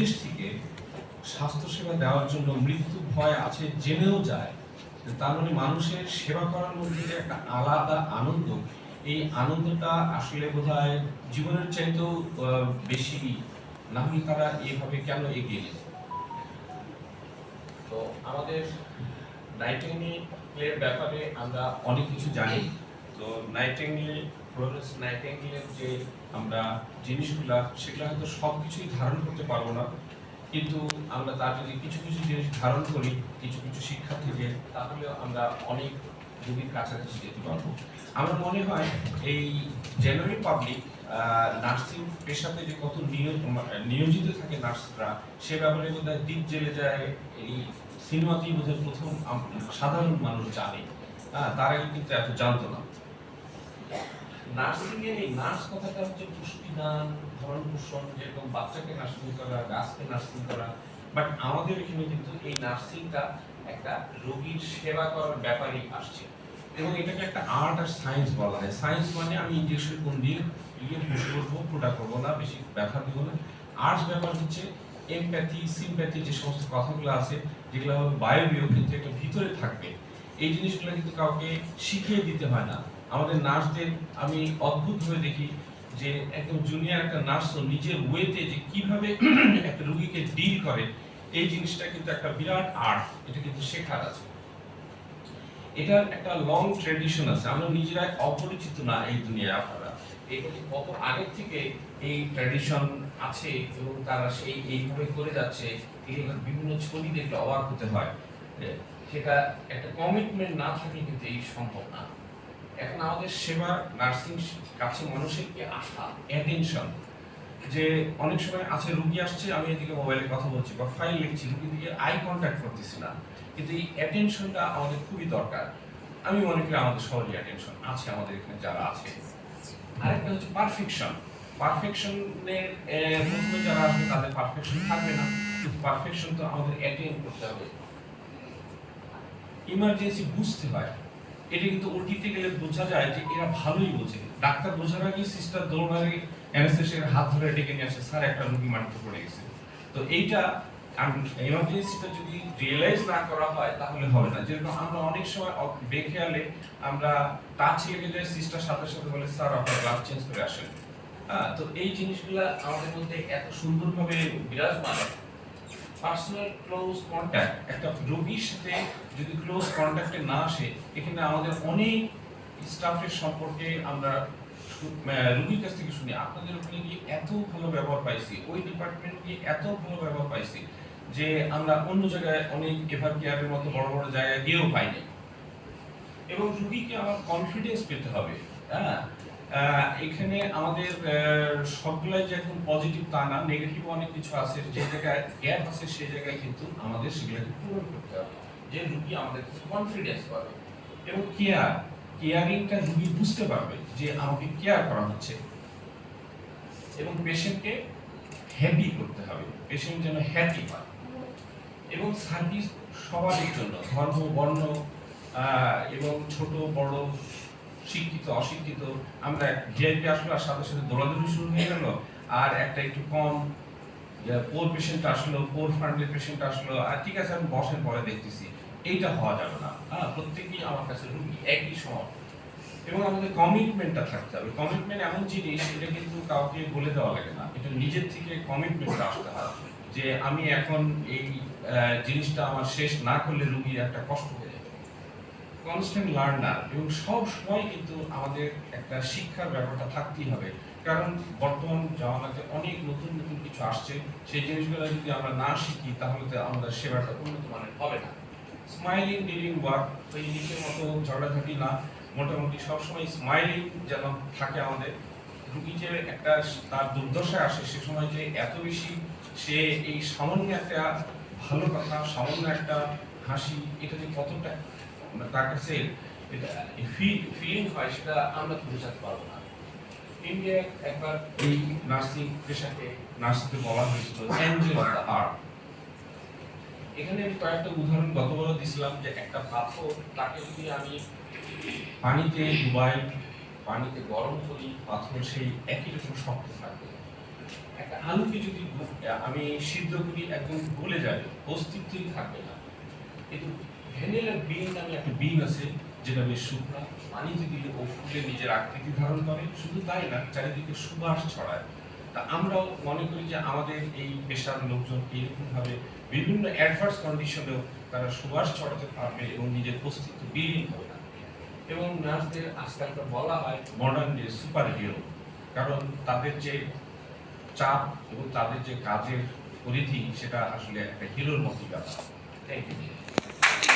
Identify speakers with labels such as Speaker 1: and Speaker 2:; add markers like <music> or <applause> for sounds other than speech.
Speaker 1: বিদেশ থেকে স্বাস্থ্যসেবা দেওয়ার জন্য মৃত্যু ভয় আছে জেনেও যায় তার মানে মানুষের সেবা করার মধ্যে যে একটা আলাদা আনন্দ, এই আনন্দটা আসলে বোধহয় জীবনের চাইতেও বেশি না হলে তারা এইভাবে কেন এগিয়ে গেছে? তো আমাদের নাইটিঙ্গেলের ব্যাপারে আমরা অনেক কিছু জানি। তো নাইটিঙ্গেল ফ্লোরেন্স নাইটিঙ্গেলের যে আমরা জিনিসগুলা, সেগুলো হয়তো সব কিছুই ধারণ করতে পারব না। কিন্তু আমরা তার যদি কিছু কিছু জিনিস ধারণ করি, কিছু কিছু শিক্ষা থেকে তাহলে আমরা অনেক রোগীর কাছাকাছি যেতে পারব। আমার মনে হয় এই জেনারেল পাবলিক নার্সিং পেশাতে যে কত নিয়োজিত থাকে নার্সরা, সে ব্যাপারে বোধহয় দ্বীপ জেলে যায় এই সিনেমাতেই বোধহয় প্রথম সাধারণ মানুষ জানে। হ্যাঁ তার কিন্তু এত জানতো না। নার্সিং এর এই নার্স কথাটা হচ্ছে পুষ্টিদান ভরণ পোষণ যেরকম বাচ্চাকে নার্সিং করা, গাছকে নার্সিং করা। বাট আমাদের এখানে কিন্তু এই নার্সিংটা একটা রোগীর সেবা করার ব্যাপারেই আসছে। এবং এটাকে একটা আর্ট আর সায়েন্স বলা হয়। সায়েন্স মানে আমি ইঞ্জেকশন কোন দিয়ে ইয়ে পুশ করব প্রোডাক্ট করব না, বেশি ব্যথা দিব না। আর্টস ব্যাপার হচ্ছে এমপ্যাথি সিম্প্যাথি যে সমস্ত কথাগুলো আছে, যেগুলো বায়বীয় কিন্তু একটা ভিতরে থাকবে। এই জিনিসগুলো কিন্তু কাউকে শিখিয়ে দিতে হয় না। আমাদের নার্সদের আমি অদ্ভুত হয়ে দেখি যে একদম জুনিয়র একটা নার্সও নিজের ওয়েতে যে কীভাবে <clears throat> একটা রুগীকে ডিল করে, এই জিনিসটা কিন্তু একটা বিরাট আর্ট এটা কিন্তু শেখার আছে। এটার একটা লং ট্রেডিশন আছে, আমরা নিজেরাই অপরিচিত না এই দুনিয়ায় আপনারা। এটা কত আগে থেকে এই ট্র্যাডিশন আছে এবং তারা সেই এইভাবে করে যাচ্ছে এগুলো বিভিন্ন ছবি দেখলে অবাক হতে হয় সেটা একটা কমিটমেন্ট না থাকলে কিন্তু এই সম্ভব না। এখন আমাদের সেবা নার্সিং কাছে মানুষের কি আশা অ্যাটেনশন যে অনেক সময় আছে, রুগী আসছে, আমি এদিকে মোবাইলে কথা বলছি বা ফাইল লিখছি, রুগী দিকে আই কন্ট্যাক্ট করতেছি না। কিন্তু এই অ্যাটেনশনটা আমাদের খুবই দরকার। আমি মনে করি আমাদের সবারই অ্যাটেনশন আছে, আমাদের এখানে যারা আছে। আরেকটা হচ্ছে পারফেকশন পারফেকশনের প্রথমে যারা আসবে, তাদের পারফেকশন থাকবে না। কিন্তু পারফেকশন তো আমাদের অ্যাটেন্ড করতে হবে। ইমার্জেন্সি বুঝতে হয়। এটা কিন্তু ওটিতে গেলে বোঝা যায় যে এরা ভালোই বোঝে। ডাক্তার বোঝার আগে সিস্টার দৌড়ারে অ্যানেস্থেশিয়ার হাত ধরে ডেকে নিয়ে আসে, স্যার, একটা রোগী মাটিতে পড়ে গেছে। তো এইটা এমার্জেন্সিটা যদি রিয়েলাইজ না করা হয়, তাহলে হবে না। যেরকম আমরা অনেক সময় বেখেয়ালে আমরা টাচ লেগে যায় সিস্টার সাথে সাথে বলে, স্যার, আপনার গ্লাভ চেঞ্জ করে আসেন। তো এই জিনিসগুলা আমাদের মধ্যে এত সুন্দরভাবে বিরাজমান পার্সোনাল ক্লোজ কন্ট্যাক্ট একটা রোগীর সাথে যদি ক্লোজ কন্ট্যাক্টে না আসে এখানে আমাদের অনেক স্টাফের সম্পর্কে আমরা রুগীর কাছ থেকে শুনি। আপনাদের ওখানে গিয়ে এত ভালো ব্যবহার পাইছি, ওই ডিপার্টমেন্ট গিয়ে এত ভালো ব্যবহার পাইছি যে আমরা অন্য জায়গায় অনেক এভার কেয়ারের মতো বড় বড় জায়গায় গিয়েও পাইনি। এবং রুগীকে আমার কনফিডেন্স পেতে হবে হ্যাঁ? এখানে আমাদের সবগুলাই যে একদম পজিটিভ তা না নেগেটিভ অনেক কিছু আছে, যে জায়গায় গ্যাপ আছে সেই জায়গায় কিন্তু আমাদের সেগুলোকে পূরণ করতে হবে। যে রুগী আমাদের কাছে কনফিডেন্স পাবে এবং কেয়ার কেয়ারিংটা রুগী বুঝতে পারবে যে আমাকে কেয়ার করা হচ্ছে। এবং পেশেন্টকে হ্যাপি করতে হবে পেশেন্ট যেন হ্যাপি হয়। এবং সার্ভিস সবারই জন্য, ধর্ম, বর্ণ এবং ছোট, বড় শিক্ষিত, অশিক্ষিত, আমরা ভিআইপি আসলো আর সাথে সাথে দৌড়াদৌড়ি শুরু হয়ে গেল, আর একটা একটু কম পোর পেশেন্ট আসলো পোর ফান্ডের পেশেন্ট আসলো, আর ঠিক আছে, আমি বসের পরে দেখতেছি, এইটা হওয়া যাবে না। হ্যাঁ প্রত্যেকেই আমার কাছে রুগী একই সময় এবং আমাদের কমিটমেন্টটা থাকতে হবে। কমিটমেন্ট এমন জিনিস, এটা কিন্তু কাউকে বলে দেওয়া লাগে না। এটা নিজের থেকে কমিটমেন্টটা আসতে হয়। যে আমি এখন এই জিনিসটা আমার শেষ না করলে রুগীর একটা কষ্ট হয়ে কনস্ট্যান্ট লার্নার এবং সব সময় কিন্তু আমাদের একটা শিক্ষার ব্যাপারটা থাকতেই হবে। কারণ বর্তমান জামানাতে অনেক নতুন নতুন কিছু আসছে, সেই জিনিসগুলো যদি আমরা না শিখি, তাহলে তো আমাদের সেবাটা উন্নত মানের হবে না। স্মাইলিং ডিলিং ওয়ার্ক ওই নিজের মতো ঝগড়াঝাটি না। মোটামুটি সবসময় স্মাইলিং যেন থাকে আমাদের। রুগী যে একটা তার দুর্দশায় আসে, সে সময় যে এত বেশি সে এই সামান্য একটা ভালো কথা, সামান্য একটা হাসি, এটা যে কতটা তার কাছে ফিলিং হয় সেটা আমরা তো বোঝাতে পারব না। ইন্ডিয়ায় একবার এই নার্সিং পেশাকে, নার্সিংকে বলা হয়েছিল অ্যাঞ্জেল অফ দ্য আর্ট এখানে আমি কয়েকটা উদাহরণ গতবারও দিছিলাম যে একটা পাথর তাকে যদি আমি পানিতে ডুবাই, পানিতে গরম করি পাথর সেই একই রকম শক্ত থাকবে। একটা আলুকে যদি আমি সিদ্ধ করি, একদম গলে যাবে, অস্তিত্বই থাকবে না। কিন্তু ভ্যানিলা বিন নামে একটা বিন আছে, যেটা বেশ শুকনা পানিতে দিলে ও ফুলে নিজের আকৃতি ধারণ করে, শুধু তাই না, চারিদিকে সুবাস ছড়ায়। তা আমরাও মনে করি যে আমাদের এই পেশার লোকজন এইরকম ভাবে বিভিন্ন অ্যাডভার্স কন্ডিশনেও তারা সুবাস ছড়াতে পারবে এবং নিজের অস্তিত্ব বিলীন হবে না। এবং নার্সদের আজকালকার বলা হয় মডার্ন ডে সুপার হিরো কারণ তাদের যে চাপ এবং তাদের যে কাজের পরিধি, সেটা আসলে একটা হিরোর মতোই ব্যাপার। Thank you